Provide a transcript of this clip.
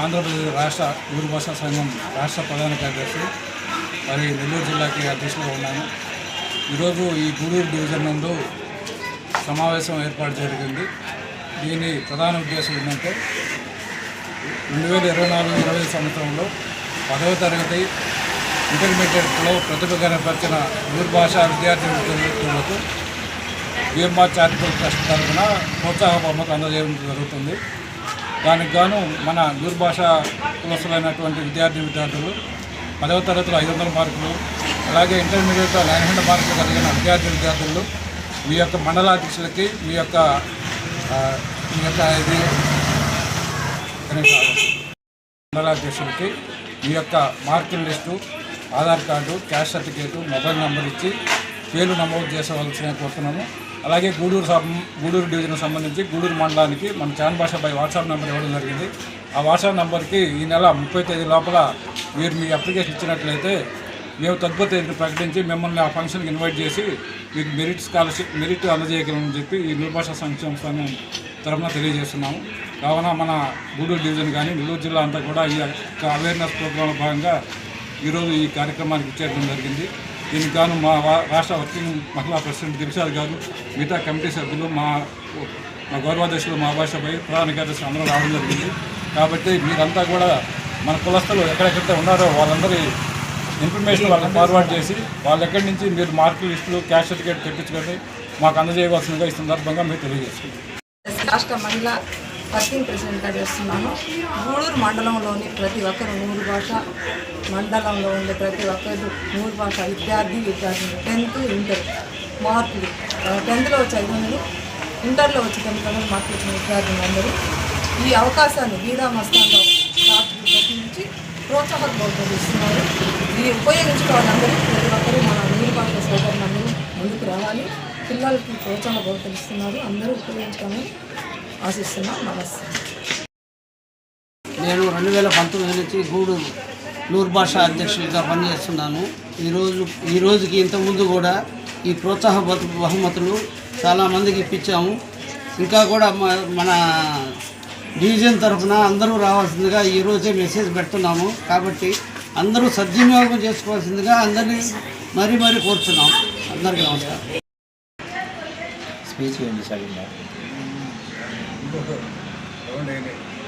ఆంధ్రప్రదేశ్ రాష్ట్ర ఊరు భాషా సంఘం రాష్ట్ర ప్రధాన కార్యదర్శి మరి నెల్లూరు జిల్లాకి అధ్యక్షులుగా ఉన్నాను. ఈరోజు ఈ గూడూరు డివిజన్ నందు సమావేశం ఏర్పాటు జరిగింది. దీని ప్రధాన ఉద్దేశం ఏంటంటే రెండు వేల ఇరవై నాలుగు ఇరవై సంవత్సరంలో పదవ తరగతి ఇంటర్మీడియట్లో ప్రతిభ కనపరిచిన ఊరు భాష విద్యార్థి విద్యార్థులకు భీమా చారిటబుల్ ట్రస్ట్ తరఫున ప్రోత్సాహ బహుమతి అందజేయడం జరుగుతుంది. దానికి గాను మన దుర్భాష కులస్తులైనటువంటి విద్యార్థి విద్యార్థులు పదవ తరగతిలో ఐదు వందల మార్కులు అలాగే ఇంటర్మీడియట్లో నైన్ హండ్రెడ్ మార్కులు కలిగిన విద్యార్థి విద్యార్థులు మీ యొక్క మండలాధ్యక్షులకి మీ యొక్క మీ యొక్క ఇది మండలాధ్యక్షులకి మీ యొక్క మార్కుల list Aadhaar card caste certificate mobile number ఇచ్చి పేరు నమోదు చేసవలసిన కోరుతున్నాము. అలాగే గూడూరు సం- గూడూరు డివిజన్ సంబంధించి గూడూరు మండలానికి మన చాన్ భాష పై వాట్సాప్ నెంబర్ ఇవ్వడం జరిగింది. ఆ వాట్సాప్ నెంబర్కి ఈ నెల ముప్పై తేదీ లోపల మీరు మీ అప్లికేషన్ ఇచ్చినట్లయితే మేము తదుపరి తేదీని ప్రకటించి మిమ్మల్ని ఆ ఫంక్షన్కి ఇన్వైట్ చేసి మీకు మెరిట్ స్కాలర్షిప్ మెరిట్ అందజేయగలమని చెప్పి ఈ నిర్భాష సంక్షేమ సంఘం తరఫున తెలియజేస్తున్నాము. కావున మన గూడూరు డివిజన్ కానీ నెల్లూరు జిల్లా అంతా కూడా ఈ అవేర్నెస్ ప్రోగ్రాంలో భాగంగా ఈరోజు ఈ కార్యక్రమానికి చేరడం జరిగింది. దీనికి గాను మా రాష్ట్ర వర్కింగ్ మహిళా ప్రెసిడెంట్ దిల్షాద్ గారు మిగతా కమిటీ సభ్యులు మా మా గౌరవాధ్యక్షులు మా భాషపై ప్రధాన కార్యదర్శి అందరూ రావడం జరిగింది. కాబట్టి మీరంతా కూడా మన కులస్తులు ఎక్కడెక్కడైతే ఉన్నారో వాళ్ళందరి ఇన్ఫర్మేషన్ వాళ్ళకి ఫార్వర్డ్ చేసి వాళ్ళు ఎక్కడి నుంచి మీరు మార్కుల లిస్టులు క్యాష్ సర్టిఫికేట్ తెప్పించుకొని మాకు అందజేయవలసిందిగా ఈ సందర్భంగా మీరు తెలియజేస్తుంది రాష్ట్ర మహిళా వర్కింగ్ ప్రెసిడెంట్గా చేస్తున్నాను. గూడూరు మండలంలోని ప్రతి ఒక్కరు నూరు భాష మండలంలో ఉండే ప్రతి ఒక్కరు నూరు భాష విద్యార్థి విద్యార్థులు టెన్త్ ఇంటర్ మార్కులు టెన్త్లో వచ్చే ఐదు వందలు ఇంటర్లో వచ్చి తొమ్మిది వందలు మార్కులు వచ్చిన విద్యార్థులందరూ ఈ అవకాశాన్ని గీడా మస్తాన్లో స్టాఫ్ ప్రతినించి ప్రోత్సాహక ఇస్తున్నారు. ఇది ఉపయోగించుకోవాలందరూ ప్రతి ఒక్కరూ మన నూరు భాష సోదరులందరూ ముందుకు రావాలి. పిల్లలకి ప్రోత్సాహ ఇస్తున్నారు. అందరూ ఉపయోగించుకోవాలని ఆశిస్తున్నాం నమస్తే. నేను రెండు వేల పంతొమ్మిది నుంచి గూడూరు నూరు భాష అధ్యక్షుడిగా పనిచేస్తున్నాను. ఈరోజు ఈ రోజుకి ఇంతకుముందు కూడా ఈ ప్రోత్సాహ బహు- బహుమతులు చాలామందికి ఇప్పించాము. ఇంకా కూడా మ- మన డివిజన్ తరఫున అందరూ రావాల్సిందిగా ఈరోజే మెసేజ్ పెడుతున్నాము. కాబట్టి అందరూ సద్వినియోగం చేసుకోవాల్సిందిగా అందరినీ మరీ మరీ కోరుతున్నాం. అందరికీ నమస్కారం. స్పీచ్ ఏంటి సరిగ్గా